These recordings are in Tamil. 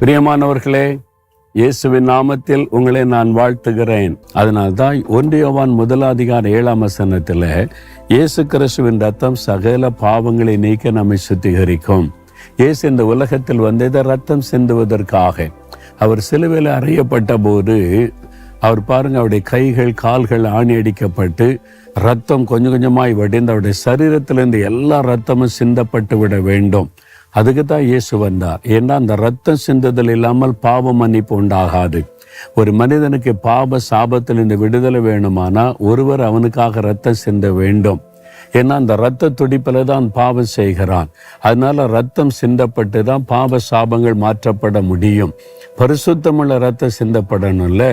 பிரியமானவர்களே இயேசுவின் நாமத்தில் உங்களை நான் வாழ்த்துகிறேன். அதனால்தான் ஒன்றியவான் முதலாதிகார ஏழாம் வசனத்தில் இயேசு கிறிஸ்துவின் ரத்தம் சகல பாவங்களை நீக்க நம்மை சுத்திகரிக்கும். இயேசு இந்த உலகத்தில் வந்ததை ரத்தம் சிந்துவதற்காக. அவர் சிலுவையில் அறையப்பட்ட போது அவர் பாருங்க அவருடைய கைகள் கால்கள் ஆணி அடிக்கப்பட்டு ரத்தம் கொஞ்சம் கொஞ்சமாய் வடிந்து அவருடைய சரீரத்திலிருந்து எல்லா ரத்தமும் சிந்தப்பட்டு விட வேண்டும். அதுக்கு தான் இயேசு வந்தார். ஏன்னா அந்த ரத்தம் சிந்துதல் இல்லாமல் பாவ மன்னிப்பு உண்டாகாது. ஒரு மனிதனுக்கு பாப சாபத்தில் இந்த விடுதலை வேணுமானா ஒருவர் அவனுக்காக ரத்தம் சிந்த வேண்டும். ஏன்னா அந்த ரத்த துடிப்பில் தான் பாவம் செய்கிறான். அதனால ரத்தம் சிந்தப்பட்டு தான் பாவ சாபங்கள் மாற்றப்பட முடியும். பரிசுத்தமுள்ள ரத்தம் சிந்தப்படணும்ல?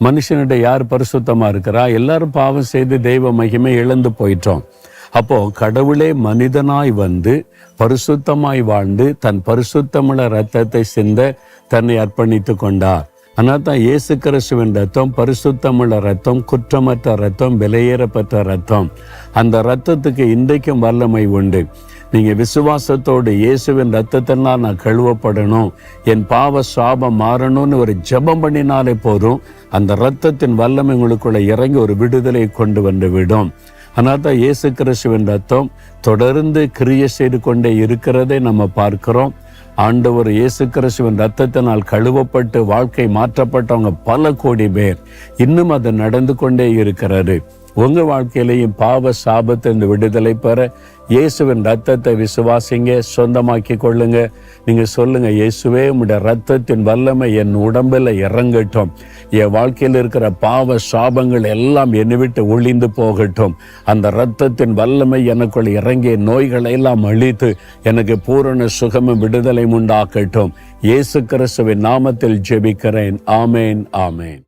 மனுஷனிட யார் பரிசுத்தமாக இருக்கிறா? எல்லாரும் பாவம் செய்து தெய்வ மகிமை இழந்து போயிட்டோம். அப்போ கடவுளே மனிதனாய் வந்து பரிசுத்தமாய் வாழ்ந்து தன் பரிசுத்தமுள்ள ரத்தத்தை சிந்த தன்னை அர்ப்பணித்து கொண்டார். ஆனால் தான் இயேசு கிறிஸ்துவின் ரத்தம் பரிசுத்தமுள்ள ரத்தம் குற்றமற்ற ரத்தம் விலையேறப்பட்ட ரத்தம் அந்த ரத்தத்துக்கு இன்றைக்கும் வல்லமை உண்டு. நீங்கள் விசுவாசத்தோடு இயேசுவின் ரத்தத்தினால் நான் கழுவப்படணும் என் பாவ சாபம் மாறணும்னு ஒரு ஜெபம் பண்ணினாலே போதும் அந்த ரத்தத்தின் வல்லமை உங்களுக்குள்ள இறங்கி ஒரு விடுதலை கொண்டு வந்து விடும். ஆனால் தான் இயேசு கிறிஸ்துவின் ரத்தம் தொடர்ந்து கிரிய செய்து கொண்டே இருக்கிறதை நம்ம பார்க்கிறோம். ஆண்டவர் இயேசு கிறிஸ்துவின் ரத்தத்தினால் கழுவப்பட்டு வாழ்க்கை மாற்றப்பட்டவங்க பல கோடி பேர் இன்னும் அது நடந்து கொண்டே இருக்கிறது. உங்க வாழ்க்கையிலையும் பாவ சாபத்திலிருந்து விடுதலை பெற இயேசுவின் ரத்தத்தை விசுவாசிங்க சொந்தமாக்கி கொள்ளுங்க. நீங்க சொல்லுங்க இயேசுவே உடைய ரத்தத்தின் வல்லமை என் உடம்பில் இறங்கட்டும். என் வாழ்க்கையில் இருக்கிற பாவ சாபங்கள் எல்லாம் என்னை விட்டு ஒளிந்து போகட்டும். அந்த ரத்தத்தின் வல்லமை எனக்குள் இறங்கிய நோய்களை எல்லாம் அழித்து எனக்கு பூரண சுகமும் விடுதலை உண்டாக்கட்டும் இயேசு கிறிஸ்துவின் நாமத்தில் ஜெபிக்கிறேன். ஆமேன் ஆமேன்.